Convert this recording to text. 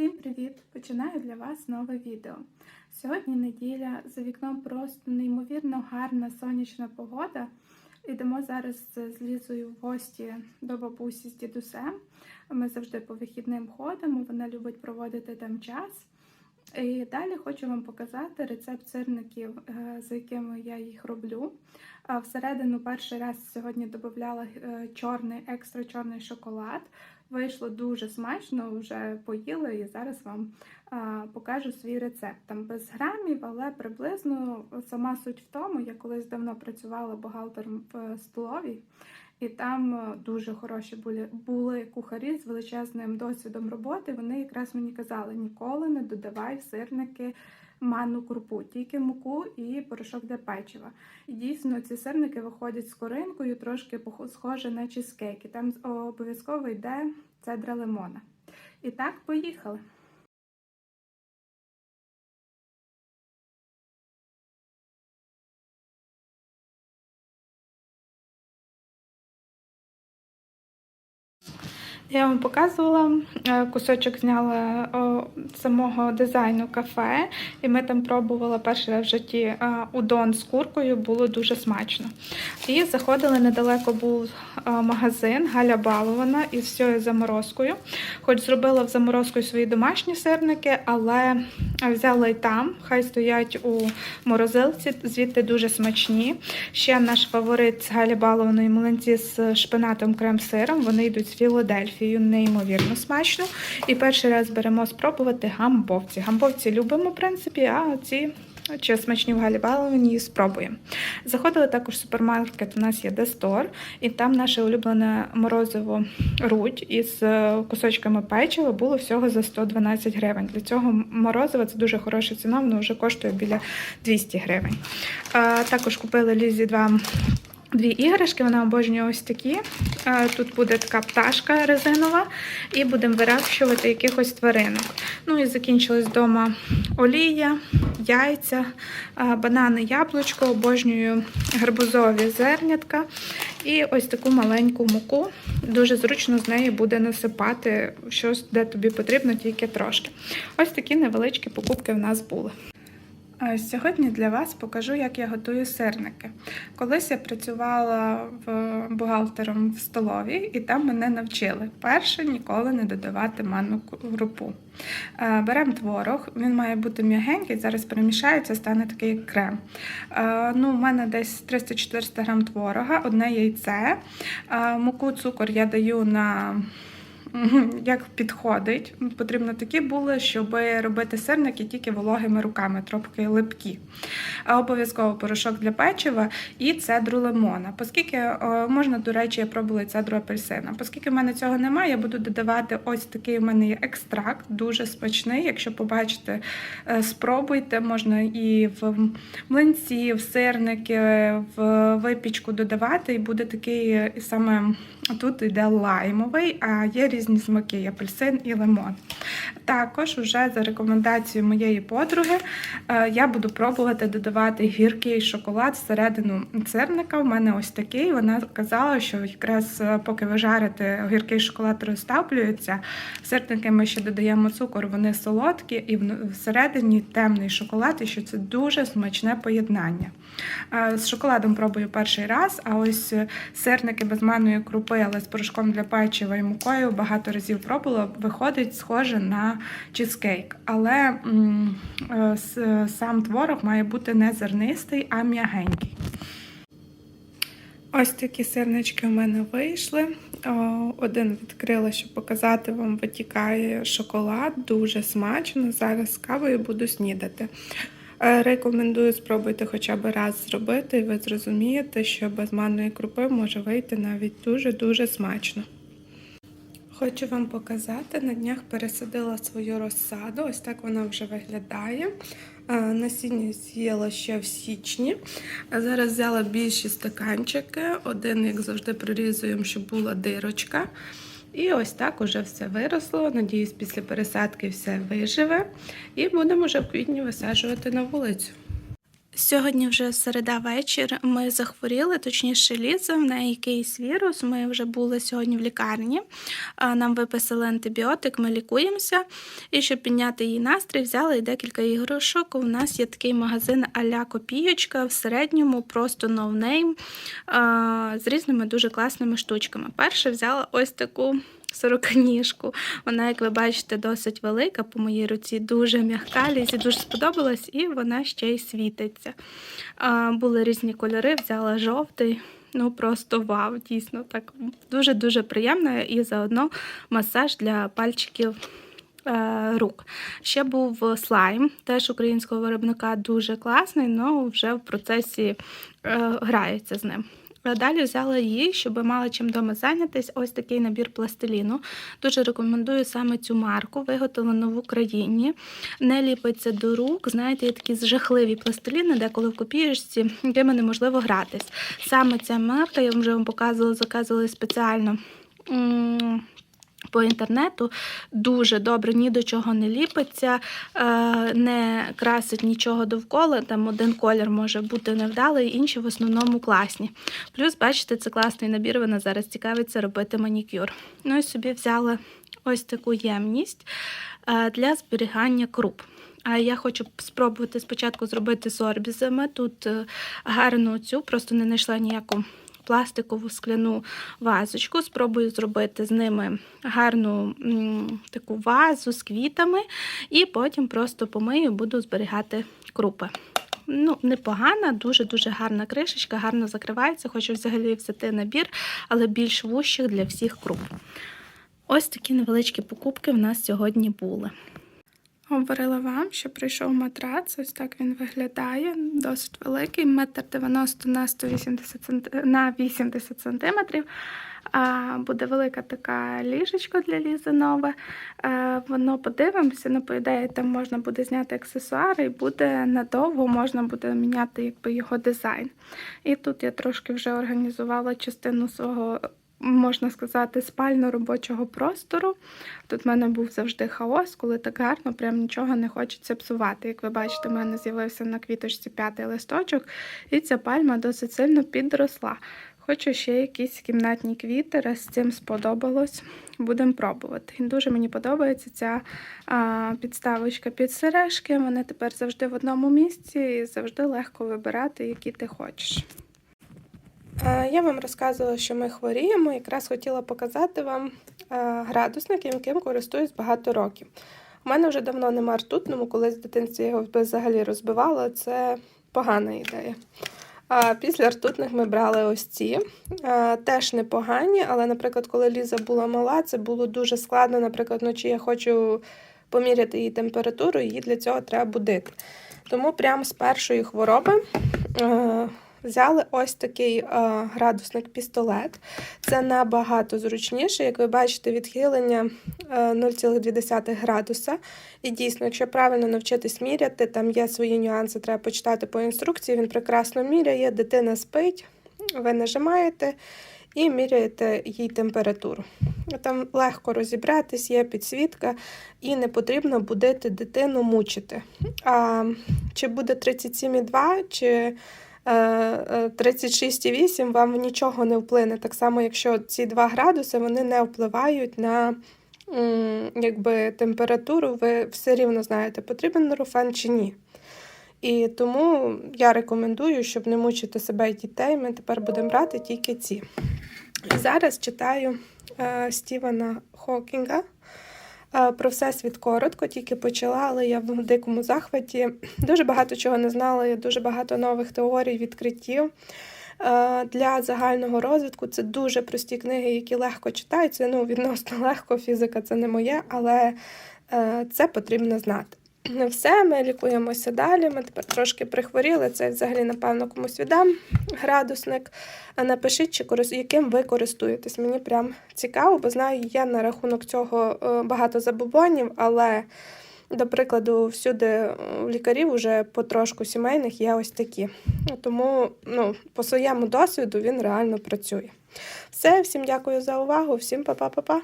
Всім привіт! Починаю для вас нове відео. Сьогодні неділя, за вікном просто неймовірно гарна сонячна погода. Йдемо зараз з Лізою в гості до бабусі з дідусем. Ми завжди по вихідним ходимо, вона любить проводити там час. І далі хочу вам показати рецепт сирників, е, за якими я їх роблю. Всередину перший раз сьогодні додавала е, чорний, екстра чорний шоколад. Вийшло дуже смачно, вже поїли і зараз вам покажу свій рецепт. Там без грамів, але приблизно сама суть в тому, я колись давно працювала бухгалтером в столовій, і там е, дуже хороші були, були кухарі з величезним досвідом роботи. Вони якраз мені казали: ніколи не додавай сирники манну крупу, тільки муку і порошок для печива. І дійсно ці сирники виходять з коринкою, трошки схоже на чизкейк. І Там обов'язково йде цедра лимона. І так, поїхали. Я вам показувала е, кусочок зняла самого дизайну кафе, і ми там пробували раз в житті е, удон з куркою, було дуже смачно. І заходили недалеко був е, магазин Галя Балована із всією заморозкою. Хоч зробила в заморозку свої домашні сирники, але взяла і там, хай стоять у морозилці, звідти дуже смачні. Ще наш фаворит з галібалованої млинці з шпинатом крем-сиром. Вони йдуть з Філадельфією, неймовірно смачно. І перший раз беремо спробувати гамбовці. Гамбовці любимо, в принципі, а ці чи смачні в Баловані спробуємо. Заходили також в супермаркет, у нас є Дестор, і там наше улюблене морозиво рудь із е, кусочками печива було всього за 112 гривень. Для цього морозива це дуже хороша ціна, воно вже коштує біля 200 гривень. Е, Також купили Лізі два. Дві іграшки, вона обожнює ось такі. Тут буде така пташка резинова, і будемо вирощувати якихось тваринок. Ну і закінчилась вдома олія, яйця, банани, яблучко, обожнюю гарбузові зернятка. І ось таку маленьку муку. Дуже зручно з неї буде насипати щось, де тобі потрібно, тільки трошки. Ось такі невеличкі покупки в нас були. Сьогодні для вас покажу, як я готую сирники. Колись я працювала в бухгалтером в столовій, і там мене навчили перше ніколи не додавати манну крупу. Е, Беремо творог, він має бути м'ягенький, зараз перемішається, стане такий крем. Е, Ну, У мене десь 300-400 грам творога, одне яйце. Е, Муку, цукор я даю на Як підходить, потрібно такі були, щоб робити сирники тільки вологими руками, трохи липкі. Обов'язково порошок для печива і цедру лимона. Оскільки е, можна, до речі, я пробувала цедру апельсина. Оскільки в мене цього немає, я буду додавати ось такий у мене є екстракт, дуже смачний. Якщо побачите, е, спробуйте, можна і в млинці, в сирники, в випічку додавати, і буде такий е, саме тут йде лаймовий, а є різні смаки апельсин і лимон. Також, вже за рекомендацією моєї подруги, е, я буду пробувати додавати гіркий шоколад всередину сирника. У мене ось такий. Вона казала, що якраз е, поки ви жарите, гіркий шоколад розтаплюється. Сирники ми ще додаємо цукор, вони солодкі, і всередині темний шоколад, і що це дуже смачне поєднання. Е, З шоколадом пробую перший раз, а ось е, сирники без манної крупи, але з порошком для печива і мукою багато разів пробувала. Виходить схоже на чизкейк. Але м, е, с- сам творог має бути не зернистий, а м'ягенький. Ось такі сирнички у мене вийшли. Один відкрила, щоб показати вам, витікає шоколад, дуже смачно. Зараз з кавою буду снідати. Е, Рекомендую спробуйте хоча б раз зробити, і ви зрозумієте, що без манної крупи може вийти навіть дуже-дуже смачно. Хочу вам показати, на днях пересадила свою розсаду. Ось так вона вже виглядає. Е, Насіння з'їла ще в січні. Зараз взяла більші стаканчики. Один, як завжди, прорізуємо, щоб була дирочка. І ось так уже все виросло. Надіюсь, після пересадки все виживе. І будемо вже в квітні висаджувати на вулицю. Сьогодні вже середа вечір. Ми захворіли, точніше, Ліза, в неї якийсь вірус. Ми вже були сьогодні в лікарні. Нам виписали антибіотик, ми лікуємося. І щоб підняти її настрій, взяли і декілька іграшок. У нас є такий магазин Аля Копійочка в середньому, просто ноунейм а, з різними дуже класними штучками. Перше взяла ось таку. Сороканіжку. Вона, як ви бачите, досить велика по моїй руці, дуже м'яка, Лізі дуже сподобалась, і вона ще й світиться. А, були різні кольори, взяла жовтий. Ну просто вау, дійсно так дуже-дуже приємно і заодно масаж для пальчиків е, рук. Ще був слайм, теж українського виробника дуже класний, але вже в процесі е, граються з ним. Далі взяла її, щоб мала чим вдома зайнятися. Ось такий набір пластиліну. Дуже рекомендую саме цю марку, виготовлену в Україні. Не ліпиться до рук. Знаєте, є такі жахливі пластиліни, де коли в копієшці, якими неможливо гратись. Саме ця марка, я вже вам показувала, заказувала спеціально. По інтернету дуже добре, ні до чого не ліпиться, е, не красить нічого довкола. Там один колір може бути невдалий, інші в основному класні. Плюс, бачите, це класний набір. Вона зараз цікавиться робити манікюр. Ну і собі взяла ось таку ємність е, для зберігання круп. А я хочу спробувати спочатку зробити з орбізами. Тут е, гарну цю, просто не знайшла ніяку пластикову скляну вазочку. Спробую зробити з ними гарну таку вазу з квітами, і потім просто помию, буду зберігати крупи. Ну, непогана, дуже-дуже гарна кришечка, гарно закривається. Хочу взагалі взяти набір, але більш вущих для всіх круп. Ось такі невеличкі покупки в нас сьогодні були. Говорила вам, що прийшов матрац, ось так він виглядає, досить великий, метр 90 на 180 см, на 80 сантиметрів. Буде велика така ліжечко для Лізи нове. А, воно подивимося, ну, по ідеї, там можна буде зняти аксесуари і буде надовго можна буде міняти якби, його дизайн. І тут я трошки вже організувала частину свого можна сказати, спально-робочого простору. Тут в мене був завжди хаос, коли так гарно, прям нічого не хочеться псувати. Як ви бачите, в мене з'явився на квіточці п'ятий листочок, і ця пальма досить сильно підросла. Хочу ще якісь кімнатні квіти, раз цим сподобалось. Будемо пробувати. Дуже мені подобається ця а, підставочка під сережки. Вони тепер завжди в одному місці і завжди легко вибирати, які ти хочеш. Я вам розказувала, що ми хворіємо. Якраз хотіла показати вам градусник, яким користуюсь багато років. У мене вже давно нема ртутному, колись в дитинстві його взагалі розбивала. Це погана ідея. А після ртутних ми брали ось ці. Теж непогані, але, наприклад, коли Ліза була мала, це було дуже складно. Наприклад, вночі я хочу поміряти її температуру, її для цього треба будити. Тому прямо з першої хвороби. Е, Взяли ось такий е, градусник-пістолет. Це набагато зручніше. Як ви бачите, відхилення е, 0,2 градуса. І дійсно, якщо правильно навчитись міряти, там є свої нюанси, треба почитати по інструкції. Він прекрасно міряє, дитина спить, ви нажимаєте і міряєте їй температуру. Там легко розібратись, є підсвітка, і не потрібно будити дитину мучити. А, чи буде 37,2, чи е, е, 36,8 вам нічого не вплине. Так само, якщо ці 2 градуси вони не впливають на якби, температуру, ви все рівно знаєте, потрібен нурофен чи ні. І тому я рекомендую, щоб не мучити себе і дітей, ми тепер будемо брати тільки ці. І зараз читаю е, Стівена Хокінга. Е, Про всесвіт коротко, тільки почала, але я в дикому захваті. Дуже багато чого не знала, я дуже багато нових теорій, відкриттів. Е, Для загального розвитку це дуже прості книги, які легко читаються. Ну, відносно легко, фізика це не моє, але е, це потрібно знати. Не все, ми лікуємося далі. Ми тепер трошки прихворіли. Це взагалі, напевно, комусь віддам градусник. А напишіть, чи яким ви користуєтесь. Мені прям цікаво, бо знаю, є на рахунок цього е, багато забобонів, але, до прикладу, всюди е, лікарів уже потрошку сімейних є ось такі. Тому ну, по своєму досвіду він реально працює. Все, всім дякую за увагу, всім па-па-па-па.